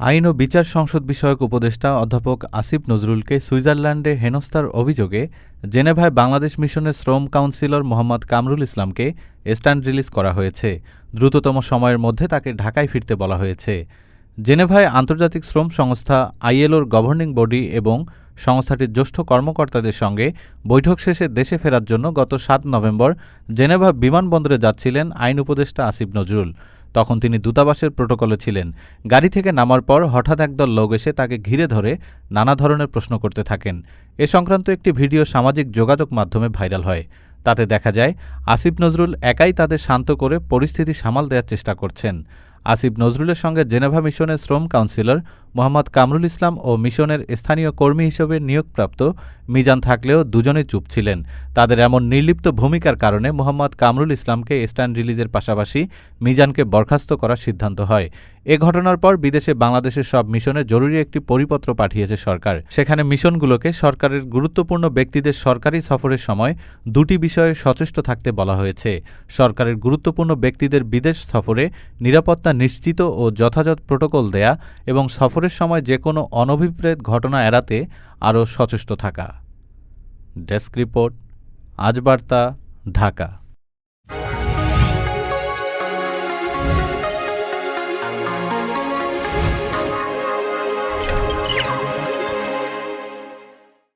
আইন ও বিচার সংসদ বিষয়ক উপদেষ্টা অধ্যাপক আসিফ নজরুলকে সুইজারল্যান্ডে হেনস্থার অভিযোগে জেনেভায় বাংলাদেশ মিশনের শ্রম কাউন্সিলর মোহাম্মদ কামরুল ইসলামকে স্ট্যান্ড রিলিজ করা হয়েছে। দ্রুততম সময়ের মধ্যে তাকে ঢাকায় ফিরতে বলা হয়েছে। জেনেভায় আন্তর্জাতিক শ্রম সংস্থা আইএলওর গভর্নিং বডি এবং সংস্থাটির জ্যেষ্ঠ কর্মকর্তাদের সঙ্গে বৈঠক শেষে দেশে ফেরার জন্য গত সাত নভেম্বর জেনেভা বিমানবন্দরে যাচ্ছিলেন আইন উপদেষ্টা আসিফ নজরুল। তখন তিনি দূতাবাসের প্রোটোকলে ছিলেন। গাড়ি থেকে নামার পর হঠাৎ একদল লোক এসে তাকে ঘিরে ধরে নানা ধরনের প্রশ্ন করতে থাকেন। এ সংক্রান্ত একটি ভিডিও সামাজিক যোগাযোগ মাধ্যমে ভাইরাল হয়। তাতে দেখা যায়, আসিফ নজরুল একাই তাদের শান্ত করে পরিস্থিতি সামাল দেওয়ার চেষ্টা করছেন। আসিফ নজরুলের সঙ্গে জেনেভা মিশনের শ্রম কাউন্সিলর মোহাম্মদ কামরুল ইসলাম ও মিশনের স্থানীয় কর্মী হিসেবে নিয়োগপ্রাপ্ত মিজান থাকলেও দুজনে চুপ ছিলেন। তাদের এমন নির্লিপ্ত ভূমিকার কারণে মোহাম্মদ কামরুল ইসলামকে স্ট্যান্ড রিলিজের পাশাপাশি মিজানকে বরখাস্ত করার সিদ্ধান্ত হয়। এ ঘটনার পর বিদেশে বাংলাদেশের সব মিশনে জরুরি একটি পরিপত্র পাঠিয়েছে সরকার। সেখানে মিশনগুলোকে সরকারের গুরুত্বপূর্ণ ব্যক্তিদের সরকারি সফরের সময় দুটি বিষয়ে সচেষ্ট থাকতে বলা হয়েছে। সরকারের গুরুত্বপূর্ণ ব্যক্তিদের বিদেশ সফরে নিরাপত্তা নিশ্চিত ও যথাযথ প্রোটোকল দেয়া এবং সফরের সময় যে কোনো অনভিপ্রেত ঘটনা এড়াতে আরও সচেষ্ট থাকা। ডেস্ক রিপোর্ট, আজ বার্তা, ঢাকা।